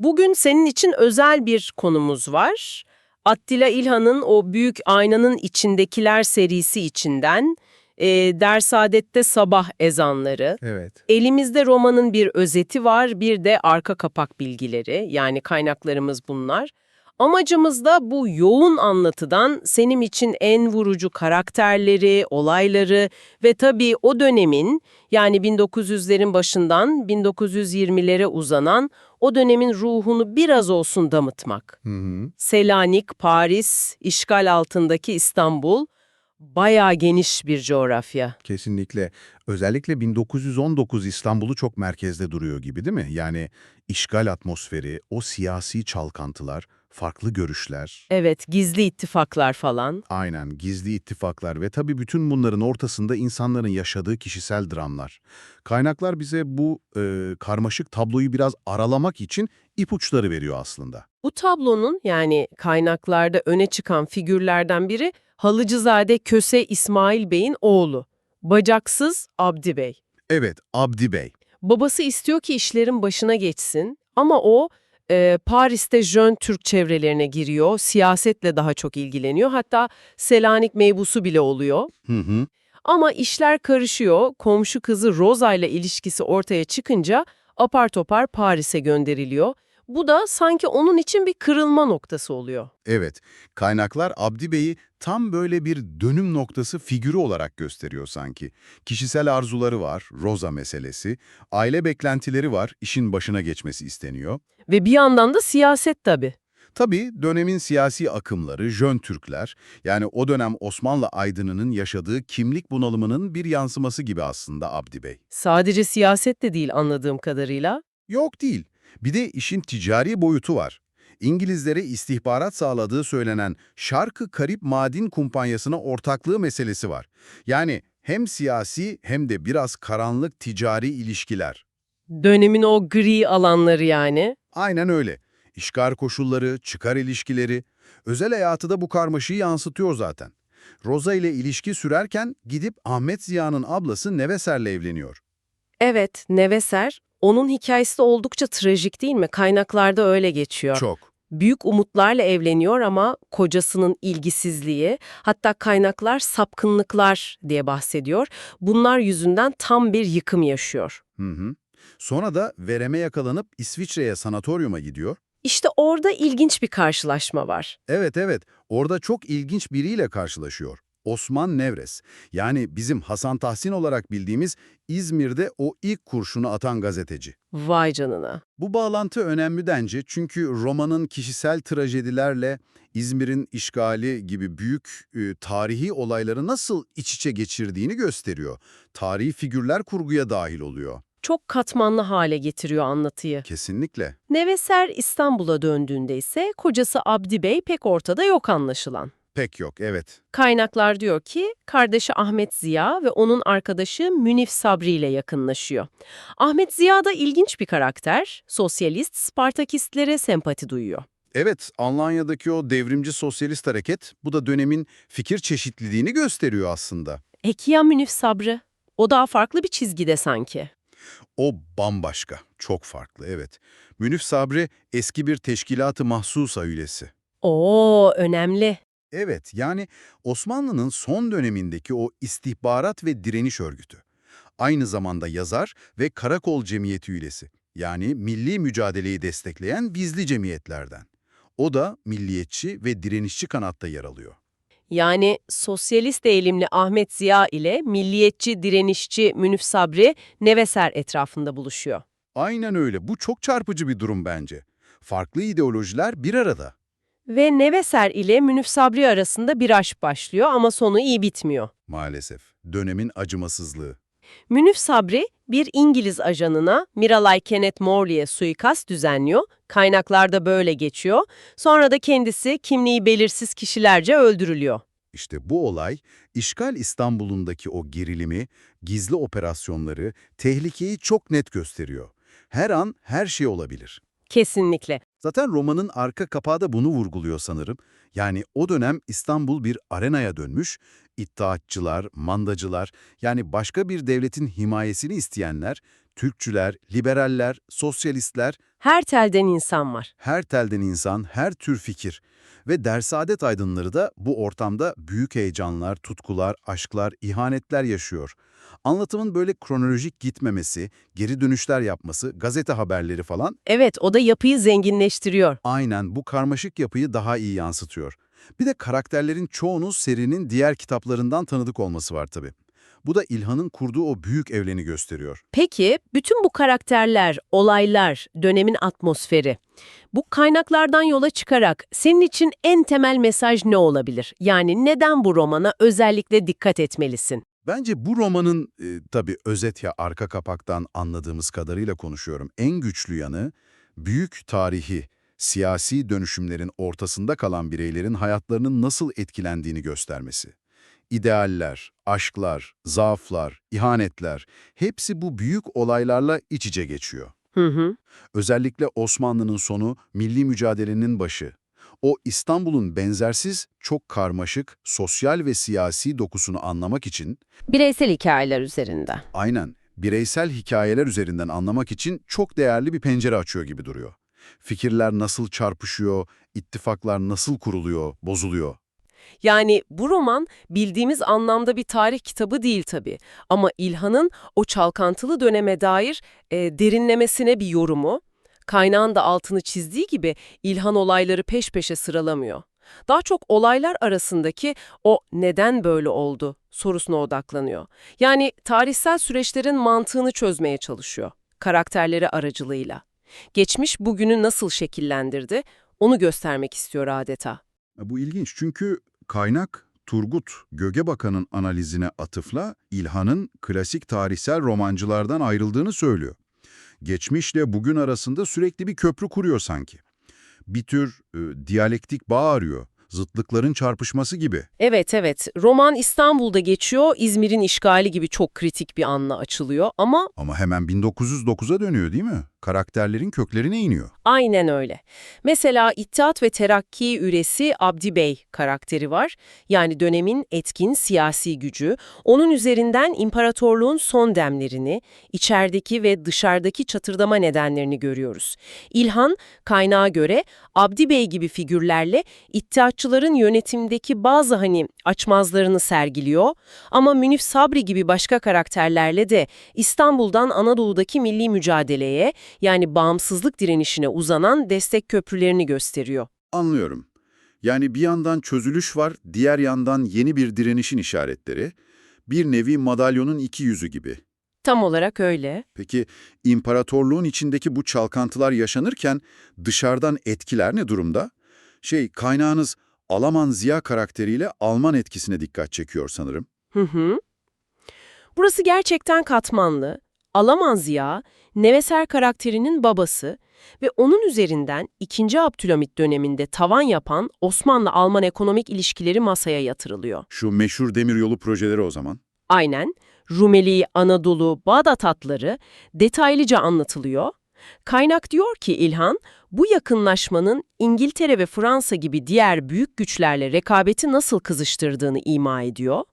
Bugün senin için özel bir konumuz var. Attila İlhan'ın o büyük aynanın içindekiler serisi içinden e, Dersaadet'te sabah ezanları. Evet. Elimizde romanın bir özeti var, bir de arka kapak bilgileri yani kaynaklarımız bunlar. Amacımız da bu yoğun anlatıdan senin için en vurucu karakterleri, olayları ve tabii o dönemin yani 1900'lerin başından 1920'lere uzanan o dönemin ruhunu biraz olsun damıtmak. Hı hı. Selanik, Paris, işgal altındaki İstanbul bayağı geniş bir coğrafya. Kesinlikle. Özellikle 1919 İstanbul'u çok merkezde duruyor gibi değil mi? Yani işgal atmosferi, o siyasi çalkantılar, farklı görüşler, Evet, gizli ittifaklar falan. aynen gizli ittifaklar ve tabii bütün bunların ortasında insanların yaşadığı kişisel dramlar. Kaynaklar bize bu e, karmaşık tabloyu biraz aralamak için ipuçları veriyor aslında. Bu tablonun yani kaynaklarda öne çıkan figürlerden biri Halıcızade Köse İsmail Bey'in oğlu. Bacaksız Abdi Bey. Evet, Abdi Bey. Babası istiyor ki işlerin başına geçsin ama o e, Paris'te Jön Türk çevrelerine giriyor, siyasetle daha çok ilgileniyor. Hatta Selanik meybusu bile oluyor. Hı hı. Ama işler karışıyor, komşu kızı Rosa ile ilişkisi ortaya çıkınca apar topar Paris'e gönderiliyor. Bu da sanki onun için bir kırılma noktası oluyor. Evet, kaynaklar Abdi Bey'i tam böyle bir dönüm noktası figürü olarak gösteriyor sanki. Kişisel arzuları var, Rosa meselesi, aile beklentileri var, işin başına geçmesi isteniyor. Ve bir yandan da siyaset tabii. Tabii dönemin siyasi akımları, Jön Türkler, yani o dönem Osmanlı aydınının yaşadığı kimlik bunalımının bir yansıması gibi aslında Abdi Bey. Sadece siyaset de değil anladığım kadarıyla. Yok değil. Bir de işin ticari boyutu var. İngilizlere istihbarat sağladığı söylenen Şarkı Karip Madin Kumpanyası'na ortaklığı meselesi var. Yani hem siyasi hem de biraz karanlık ticari ilişkiler. Dönemin o gri alanları yani. Aynen öyle. İşgal koşulları, çıkar ilişkileri, özel hayatı da bu karmaşayı yansıtıyor zaten. Roza ile ilişki sürerken gidip Ahmet Ziya'nın ablası Neveser'le evleniyor. Evet, Neveser. Onun hikayesi de oldukça trajik değil mi? Kaynaklarda öyle geçiyor. Çok. Büyük umutlarla evleniyor ama kocasının ilgisizliği, hatta kaynaklar sapkınlıklar diye bahsediyor. Bunlar yüzünden tam bir yıkım yaşıyor. Hı hı. Sonra da vereme yakalanıp İsviçre'ye sanatoryuma gidiyor. İşte orada ilginç bir karşılaşma var. Evet evet, orada çok ilginç biriyle karşılaşıyor. Osman Nevres, yani bizim Hasan Tahsin olarak bildiğimiz İzmir'de o ilk kurşunu atan gazeteci. Vay canına. Bu bağlantı önemli bence çünkü romanın kişisel trajedilerle İzmir'in işgali gibi büyük e, tarihi olayları nasıl iç içe geçirdiğini gösteriyor. Tarihi figürler kurguya dahil oluyor. Çok katmanlı hale getiriyor anlatıyı. Kesinlikle. Neveser İstanbul'a döndüğünde ise kocası Abdi Bey pek ortada yok anlaşılan. Pek yok, evet. Kaynaklar diyor ki kardeşi Ahmet Ziya ve onun arkadaşı Münif Sabri ile yakınlaşıyor. Ahmet Ziya da ilginç bir karakter, sosyalist, Spartakistlere sempati duyuyor. Evet, Almanya'daki o devrimci sosyalist hareket, bu da dönemin fikir çeşitliliğini gösteriyor aslında. Eki ya Münif Sabri? O daha farklı bir çizgide sanki. O bambaşka, çok farklı, evet. Münif Sabri eski bir teşkilatı mahsusa üyesi. Oo, önemli. Evet, yani Osmanlı'nın son dönemindeki o istihbarat ve direniş örgütü. Aynı zamanda yazar ve karakol cemiyeti üyesi. Yani milli mücadeleyi destekleyen gizli cemiyetlerden. O da milliyetçi ve direnişçi kanatta yer alıyor. Yani sosyalist eğilimli Ahmet Ziya ile milliyetçi, direnişçi Münif Sabri Neveser etrafında buluşuyor. Aynen öyle. Bu çok çarpıcı bir durum bence. Farklı ideolojiler bir arada. Ve Neveser ile Münif Sabri arasında bir aşk başlıyor ama sonu iyi bitmiyor. Maalesef. Dönemin acımasızlığı. Münif Sabri bir İngiliz ajanına Miralay Kenneth Morley'e suikast düzenliyor. Kaynaklarda böyle geçiyor. Sonra da kendisi kimliği belirsiz kişilerce öldürülüyor. İşte bu olay, işgal İstanbul'undaki o gerilimi, gizli operasyonları, tehlikeyi çok net gösteriyor. Her an her şey olabilir. Kesinlikle. Zaten romanın arka kapağı da bunu vurguluyor sanırım. Yani o dönem İstanbul bir arenaya dönmüş, İttihatçılar, mandacılar yani başka bir devletin himayesini isteyenler, Türkçüler, liberaller, sosyalistler, Her telden insan var. her telden insan, her tür fikir ve dersaadet aydınları da bu ortamda büyük heyecanlar, tutkular, aşklar, ihanetler yaşıyor. Anlatımın böyle kronolojik gitmemesi, geri dönüşler yapması, gazete haberleri falan Evet, o da yapıyı zenginleştiriyor. aynen bu karmaşık yapıyı daha iyi yansıtıyor. Bir de karakterlerin çoğunun serinin diğer kitaplarından tanıdık olması var tabii. Bu da İlhan'ın kurduğu o büyük evreni gösteriyor. Peki, bütün bu karakterler, olaylar, dönemin atmosferi, bu kaynaklardan yola çıkarak senin için en temel mesaj ne olabilir? Yani neden bu romana özellikle dikkat etmelisin? Bence bu romanın, e, tabii özet ya arka kapaktan anladığımız kadarıyla konuşuyorum, en güçlü yanı büyük tarihi, siyasi dönüşümlerin ortasında kalan bireylerin hayatlarının nasıl etkilendiğini göstermesi. İdealler, aşklar, zaaflar, ihanetler hepsi bu büyük olaylarla iç içe geçiyor. Hı hı. Özellikle Osmanlı'nın sonu, milli mücadelenin başı. O İstanbul'un benzersiz, çok karmaşık, sosyal ve siyasi dokusunu anlamak için Bireysel hikayeler üzerinde. Aynen. Bireysel hikayeler üzerinden anlamak için çok değerli bir pencere açıyor gibi duruyor. Fikirler nasıl çarpışıyor, ittifaklar nasıl kuruluyor, bozuluyor. Yani bu roman bildiğimiz anlamda bir tarih kitabı değil tabii. Ama İlhan'ın o çalkantılı döneme dair e, derinlemesine bir yorumu, kaynağın da altını çizdiği gibi İlhan olayları peş peşe sıralamıyor. Daha çok olaylar arasındaki o neden böyle oldu sorusuna odaklanıyor. Yani tarihsel süreçlerin mantığını çözmeye çalışıyor, karakterleri aracılığıyla. Geçmiş bugünü nasıl şekillendirdi, onu göstermek istiyor adeta. Bu ilginç çünkü kaynak Turgut Gögebakan'ın analizine atıfla İlhan'ın klasik tarihsel romancılardan ayrıldığını söylüyor. Geçmişle bugün arasında sürekli bir köprü kuruyor sanki. Bir tür e, diyalektik bağ arıyor, zıtlıkların çarpışması gibi. Evet evet, roman İstanbul'da geçiyor, İzmir'in işgali gibi çok kritik bir anla açılıyor ama Ama hemen 1909'a dönüyor değil mi? Karakterlerin köklerine iniyor. aynen öyle. Mesela İttihat ve Terakki üresi Abdi Bey karakteri var. Yani dönemin etkin siyasi gücü. Onun üzerinden imparatorluğun son demlerini, içerideki ve dışarıdaki çatırdama nedenlerini görüyoruz. İlhan, kaynağa göre Abdi Bey gibi figürlerle İttihatçıların yönetimdeki bazı hani açmazlarını sergiliyor. Ama Münif Sabri gibi başka karakterlerle de İstanbul'dan Anadolu'daki milli mücadeleye yani bağımsızlık direnişine uzanan destek köprülerini gösteriyor. Anlıyorum. Yani bir yandan çözülüş var, diğer yandan yeni bir direnişin işaretleri. Bir nevi madalyonun iki yüzü gibi. Tam olarak öyle. Peki imparatorluğun içindeki bu çalkantılar yaşanırken dışarıdan etkiler ne durumda? Şey, kaynağınız Alaman Ziya karakteriyle Alman etkisine dikkat çekiyor sanırım. Hı hı. Burası gerçekten katmanlı. Alaman Ziya, Neveser karakterinin babası ve onun üzerinden 2. Abdülhamit döneminde tavan yapan Osmanlı-Alman ekonomik ilişkileri masaya yatırılıyor. Şu meşhur demiryolu projeleri o zaman. Aynen, Rumeli, Anadolu, Bağdat hatları detaylıca anlatılıyor. Kaynak diyor ki İlhan, bu yakınlaşmanın İngiltere ve Fransa gibi diğer büyük güçlerle rekabeti nasıl kızıştırdığını ima ediyor.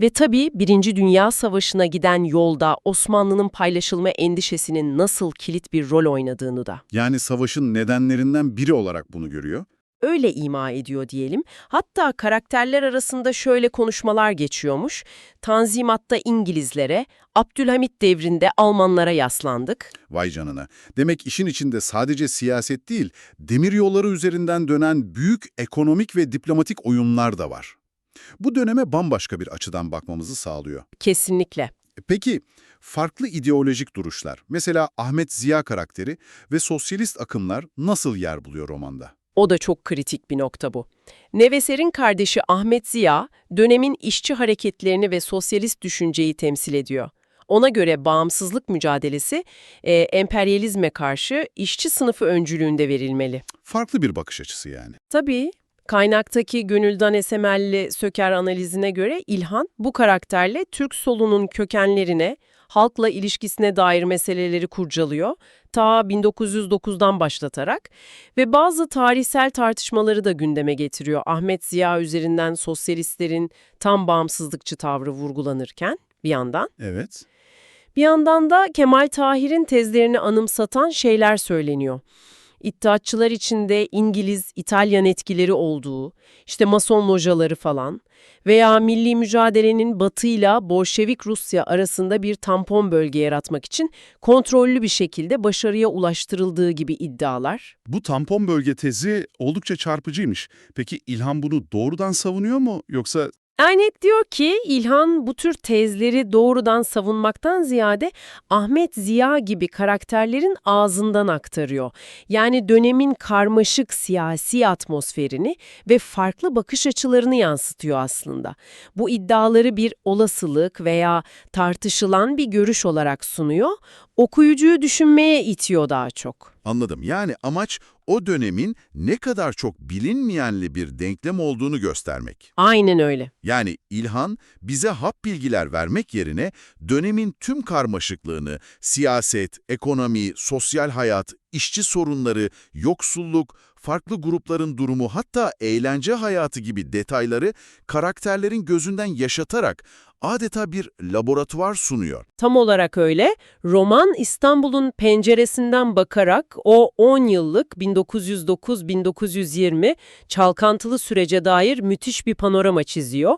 Ve tabii Birinci Dünya Savaşı'na giden yolda Osmanlı'nın paylaşılma endişesinin nasıl kilit bir rol oynadığını da. Yani savaşın nedenlerinden biri olarak bunu görüyor. Öyle ima ediyor diyelim. Hatta karakterler arasında şöyle konuşmalar geçiyormuş. Tanzimat'ta İngilizlere, Abdülhamit devrinde Almanlara yaslandık. Vay canına. Demek işin içinde sadece siyaset değil, demiryolları üzerinden dönen büyük ekonomik ve diplomatik oyunlar da var. Bu döneme bambaşka bir açıdan bakmamızı sağlıyor. Kesinlikle. E Peki, farklı ideolojik duruşlar, mesela Ahmet Ziya karakteri ve sosyalist akımlar nasıl yer buluyor romanda? O da çok kritik bir nokta bu. Neveser'in kardeşi Ahmet Ziya, dönemin işçi hareketlerini ve sosyalist düşünceyi temsil ediyor. Ona göre bağımsızlık mücadelesi e, emperyalizme karşı işçi sınıfı öncülüğünde verilmeli. Farklı bir bakış açısı yani. Tabii, kaynaktaki Gönüldan Esemelli Söker analizine göre İlhan bu karakterle Türk solunun kökenlerine, halkla ilişkisine dair meseleleri kurcalıyor. Ta 1909'dan başlatarak ve bazı tarihsel tartışmaları da gündeme getiriyor. Ahmet Ziya üzerinden sosyalistlerin tam bağımsızlıkçı tavrı vurgulanırken bir yandan. Evet. Bir yandan da Kemal Tahir'in tezlerini anımsatan şeyler söyleniyor. İttihatçılar içinde İngiliz, İtalyan etkileri olduğu, işte Mason lojaları falan veya milli mücadelenin batıyla Bolşevik Rusya arasında bir tampon bölge yaratmak için kontrollü bir şekilde başarıya ulaştırıldığı gibi iddialar. Bu tampon bölge tezi oldukça çarpıcıymış. Peki İlhan bunu doğrudan savunuyor mu yoksa Ernet diyor ki İlhan bu tür tezleri doğrudan savunmaktan ziyade Ahmet Ziya gibi karakterlerin ağzından aktarıyor. Yani dönemin karmaşık siyasi atmosferini ve farklı bakış açılarını yansıtıyor aslında. Bu iddiaları bir olasılık veya tartışılan bir görüş olarak sunuyor, okuyucuyu düşünmeye itiyor daha çok. Anladım. Yani amaç o dönemin ne kadar çok bilinmeyenli bir denklem olduğunu göstermek. Aynen öyle. Yani İlhan bize hap bilgiler vermek yerine dönemin tüm karmaşıklığını, siyaset, ekonomi, sosyal hayat, işçi sorunları, yoksulluk, farklı grupların durumu hatta eğlence hayatı gibi detayları karakterlerin gözünden yaşatarak adeta bir laboratuvar sunuyor. Tam olarak öyle. Roman İstanbul'un penceresinden bakarak o 10 yıllık 1909-1920 çalkantılı sürece dair müthiş bir panorama çiziyor.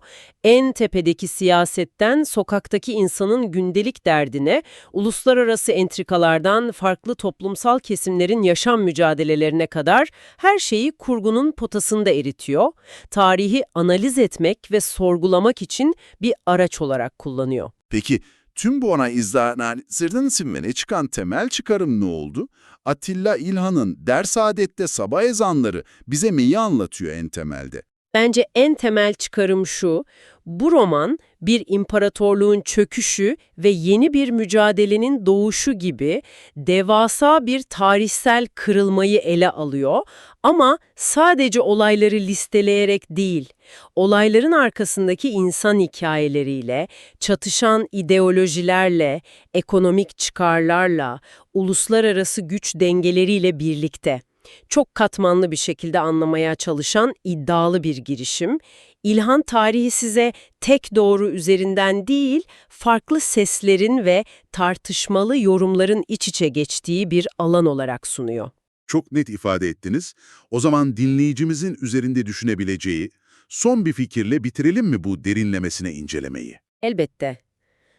En tepedeki siyasetten sokaktaki insanın gündelik derdine, uluslararası entrikalardan farklı toplumsal kesimlerin yaşam mücadelelerine kadar her şeyi kurgunun potasında eritiyor. Tarihi analiz etmek ve sorgulamak için bir araç olarak kullanıyor. Peki tüm bu analizlerden sinmene çıkan temel çıkarım ne oldu? Atilla İlhan'ın ders adette sabah ezanları bize neyi anlatıyor en temelde? Bence en temel çıkarım şu, bu roman bir imparatorluğun çöküşü ve yeni bir mücadelenin doğuşu gibi devasa bir tarihsel kırılmayı ele alıyor. Ama sadece olayları listeleyerek değil, olayların arkasındaki insan hikayeleriyle, çatışan ideolojilerle, ekonomik çıkarlarla, uluslararası güç dengeleriyle birlikte çok katmanlı bir şekilde anlamaya çalışan iddialı bir girişim. İlhan tarihi size tek doğru üzerinden değil, farklı seslerin ve tartışmalı yorumların iç içe geçtiği bir alan olarak sunuyor. Çok net ifade ettiniz. O zaman dinleyicimizin üzerinde düşünebileceği son bir fikirle bitirelim mi bu derinlemesine incelemeyi? Elbette.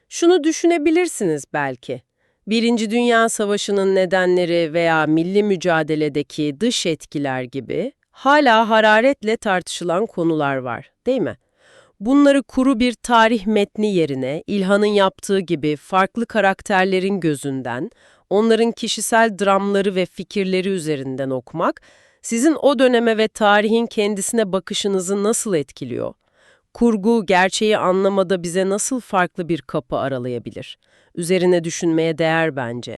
Şunu düşünebilirsiniz belki. Birinci Dünya Savaşı'nın nedenleri veya milli mücadeledeki dış etkiler gibi hala hararetle tartışılan konular var, değil mi? Bunları kuru bir tarih metni yerine İlhan'ın yaptığı gibi farklı karakterlerin gözünden, onların kişisel dramları ve fikirleri üzerinden okumak, sizin o döneme ve tarihin kendisine bakışınızı nasıl etkiliyor? Kurgu, gerçeği anlamada bize nasıl farklı bir kapı aralayabilir? Üzerine düşünmeye değer bence.